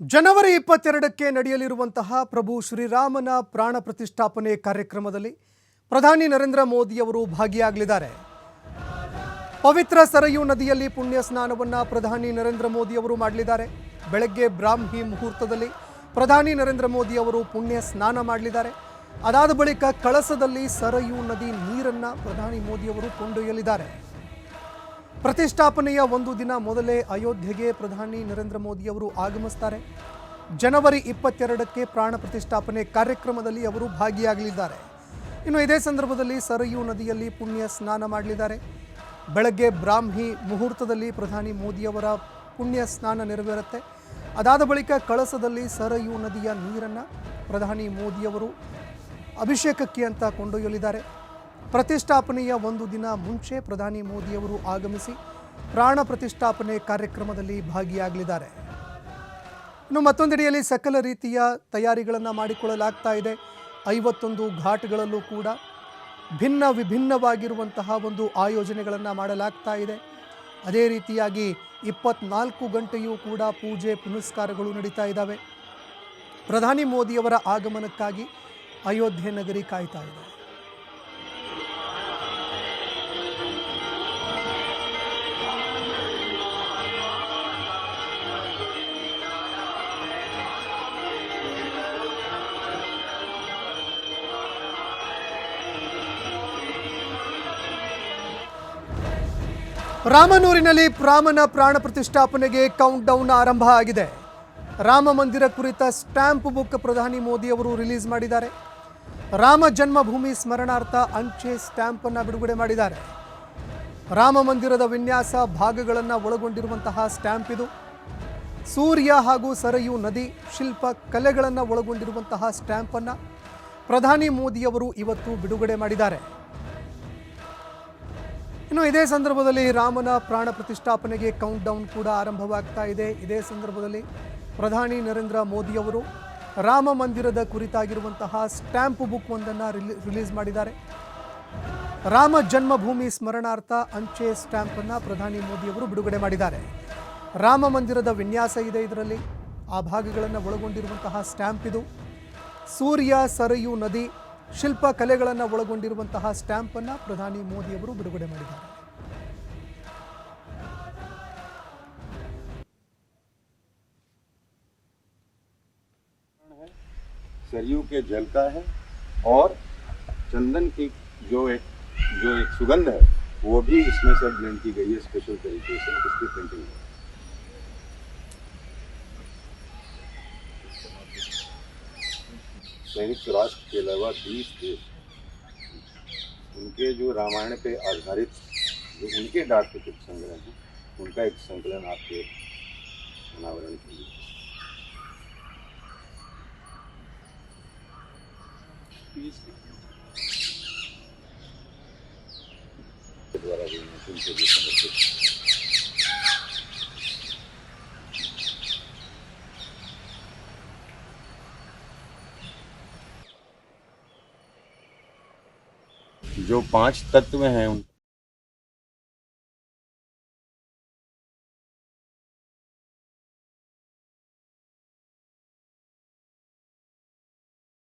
ಜನವರಿ ಇಪ್ಪತ್ತೆರಡಕ್ಕೆ ನಡೆಯಲಿರುವಂತಹ ಪ್ರಭು ಶ್ರೀರಾಮನ ಪ್ರಾಣ ಪ್ರತಿಷ್ಠಾಪನೆ ಕಾರ್ಯಕ್ರಮದಲ್ಲಿ ಪ್ರಧಾನಿ ನರೇಂದ್ರ ಮೋದಿಯವರು ಭಾಗಿಯಾಗಲಿದ್ದಾರೆ. ಪವಿತ್ರ ಸರಯು ನದಿಯಲ್ಲಿ ಪುಣ್ಯ ಸ್ನಾನವನ್ನು ಪ್ರಧಾನಿ ನರೇಂದ್ರ ಮೋದಿಯವರು ಮಾಡಲಿದ್ದಾರೆ. ಬೆಳಗ್ಗೆ ಬ್ರಾಹ್ಮಿ ಮುಹೂರ್ತದಲ್ಲಿ ಪ್ರಧಾನಿ ನರೇಂದ್ರ ಮೋದಿ ಅವರು ಪುಣ್ಯ ಸ್ನಾನ ಮಾಡಲಿದ್ದಾರೆ. ಅದಾದ ಬಳಿಕ ಕಳಸದಲ್ಲಿ ಸರಯು ನದಿ ನೀರನ್ನು ಪ್ರಧಾನಿ ಮೋದಿಯವರು ಕೊಂಡೊಯ್ಯಲಿದ್ದಾರೆ. ಪ್ರತಿಷ್ಠಾಪನೆಯ ಒಂದು ದಿನ ಮೊದಲೇ ಅಯೋಧ್ಯೆಗೆ ಪ್ರಧಾನಿ ನರೇಂದ್ರ ಮೋದಿಯವರು ಆಗಮಿಸ್ತಾರೆ. ಜನವರಿ ಇಪ್ಪತ್ತೆರಡಕ್ಕೆ ಪ್ರಾಣ ಪ್ರತಿಷ್ಠಾಪನೆ ಕಾರ್ಯಕ್ರಮದಲ್ಲಿ ಅವರು ಭಾಗಿಯಾಗಲಿದ್ದಾರೆ. ಇನ್ನು ಇದೇ ಸಂದರ್ಭದಲ್ಲಿ ಸರಯೂ ನದಿಯಲ್ಲಿ ಪುಣ್ಯ ಸ್ನಾನ ಮಾಡಲಿದ್ದಾರೆ. ಬೆಳಗ್ಗೆ ಬ್ರಾಹ್ಮಿ ಮುಹೂರ್ತದಲ್ಲಿ ಪ್ರಧಾನಿ ಮೋದಿಯವರ ಪುಣ್ಯ ಸ್ನಾನ ನೆರವೇರುತ್ತೆ. ಅದಾದ ಬಳಿಕ ಕಳಸದಲ್ಲಿ ಸರಯೂ ನದಿಯ ನೀರನ್ನು ಪ್ರಧಾನಿ ಮೋದಿಯವರು ಅಭಿಷೇಕಕ್ಕೆ ಅಂತ ಕೊಂಡೊಯ್ಯಲಿದ್ದಾರೆ. ಪ್ರತಿಷ್ಠಾಪನೆಯ ಒಂದು ದಿನ ಮುಂಚೆ ಪ್ರಧಾನಿ ಮೋದಿಯವರು ಆಗಮಿಸಿ ಪ್ರಾಣ ಪ್ರತಿಷ್ಠಾಪನೆ ಕಾರ್ಯಕ್ರಮದಲ್ಲಿ ಭಾಗಿಯಾಗಲಿದ್ದಾರೆ. ಇನ್ನು ಮತ್ತೊಂದೆಡೆಯಲ್ಲಿ ಸಕಲ ರೀತಿಯ ತಯಾರಿಗಳನ್ನು ಮಾಡಿಕೊಳ್ಳಲಾಗ್ತಾ ಇದೆ. ಐವತ್ತೊಂದು ಘಾಟ್ಗಳಲ್ಲೂ ಕೂಡ ಭಿನ್ನ ವಿಭಿನ್ನವಾಗಿರುವಂತಹ ಒಂದು ಆಯೋಜನೆಗಳನ್ನು ಮಾಡಲಾಗ್ತಾ ಇದೆ. ಅದೇ ರೀತಿಯಾಗಿ ಇಪ್ಪತ್ನಾಲ್ಕು ಗಂಟೆಯೂ ಕೂಡ ಪೂಜೆ ಪುನಸ್ಕಾರಗಳು ನಡೀತಾ ಇದ್ದಾವೆ. ಪ್ರಧಾನಿ ಮೋದಿಯವರ ಆಗಮನಕ್ಕಾಗಿ ಅಯೋಧ್ಯೆ ನಗರಿ ಕಾಯ್ತಾ ಇದೆ. ರಾಮನೂರಿನಲ್ಲಿ ರಾಮನ ಪ್ರಾಣ ಪ್ರತಿಷ್ಠಾಪನೆಗೆ ಕೌಂಟ್ ಡೌನ್ ಆರಂಭ ಆಗಿದೆ. ರಾಮ ಮಂದಿರ ಕುರಿತ ಸ್ಟ್ಯಾಂಪ್ ಬುಕ್ ಪ್ರಧಾನಿ ಮೋದಿ ಅವರು ರಿಲೀಸ್ ಮಾಡಿದ್ದಾರೆ. ರಾಮ ಜನ್ಮಭೂಮಿ ಸ್ಮರಣಾರ್ಥ ಅಂಚೆ ಸ್ಟ್ಯಾಂಪ್ ಅನ್ನು ಬಿಡುಗಡೆ ಮಾಡಿದ್ದಾರೆ. ರಾಮ ಮಂದಿರದ ವಿನ್ಯಾಸ ಭಾಗಗಳನ್ನು ಒಳಗೊಂಡಿರುವಂತಹ ಸ್ಟ್ಯಾಂಪ್ ಇದು. ಸೂರ್ಯ ಹಾಗೂ ಸರಯು ನದಿ ಶಿಲ್ಪ ಕಲೆಗಳನ್ನು ಒಳಗೊಂಡಿರುವಂತಹ ಸ್ಟ್ಯಾಂಪನ್ನು ಪ್ರಧಾನಿ ಮೋದಿಯವರು ಇವತ್ತು ಬಿಡುಗಡೆ ಮಾಡಿದ್ದಾರೆ. ಇನ್ನು ಇದೇ ಸಂದರ್ಭದಲ್ಲಿ ರಾಮನ ಪ್ರಾಣ ಪ್ರತಿಷ್ಠಾಪನೆಗೆ ಕೌಂಟ್ ಡೌನ್ ಕೂಡ ಆರಂಭವಾಗ್ತಾ ಇದೆ. ಇದೇ ಸಂದರ್ಭದಲ್ಲಿ ಪ್ರಧಾನಿ ನರೇಂದ್ರ ಮೋದಿಯವರು ರಾಮ ಮಂದಿರದ ಕುರಿತಾಗಿರುವಂತಹ ಸ್ಟ್ಯಾಂಪ್ ಬುಕ್ ಒಂದನ್ನು ರಿಲೀಸ್ ಮಾಡಿದ್ದಾರೆ. ರಾಮ ಜನ್ಮಭೂಮಿ ಸ್ಮರಣಾರ್ಥ ಅಂಚೆ ಸ್ಟ್ಯಾಂಪನ್ನು ಪ್ರಧಾನಿ ಮೋದಿಯವರು ಬಿಡುಗಡೆ ಮಾಡಿದ್ದಾರೆ. ರಾಮ ಮಂದಿರದ ವಿನ್ಯಾಸ ಇದೆ ಇದರಲ್ಲಿ. ಆ ಭಾಗಗಳನ್ನು ಒಳಗೊಂಡಿರುವಂತಹ ಸ್ಟ್ಯಾಂಪ್ ಇದು. ಸೂರ್ಯ, ಸರಯು, ನದಿ ಶಿಲ್ಪ ಕಲೆಗಳನ್ನು ಒಳಗೊಂಡಿರುವಂತಹ ಸ್ಟ್ಯಾಂಪನ್ನು ಪ್ರಧಾನಿ ಮೋದಿಯವರು ಬಿಡುಗಡೆ ಮಾಡಿದ್ದಾರೆ सरयू के जल का है और चंदन की जो एक जो एक सुगंध है वो भी इसमें से ब्लेंड की गई है स्पेशल तरीके से इसकी प्रिंटिंग है संयुक्त राष्ट्र के अलावा बीस देश उनके जो रामायण पे आधारित जो उनके डाक टिकट संग्रह हैं, उनका एक संकलन आपके अनावरण के लिए। द्वारा भी समर्पित जो पाँच तत्व हैं उन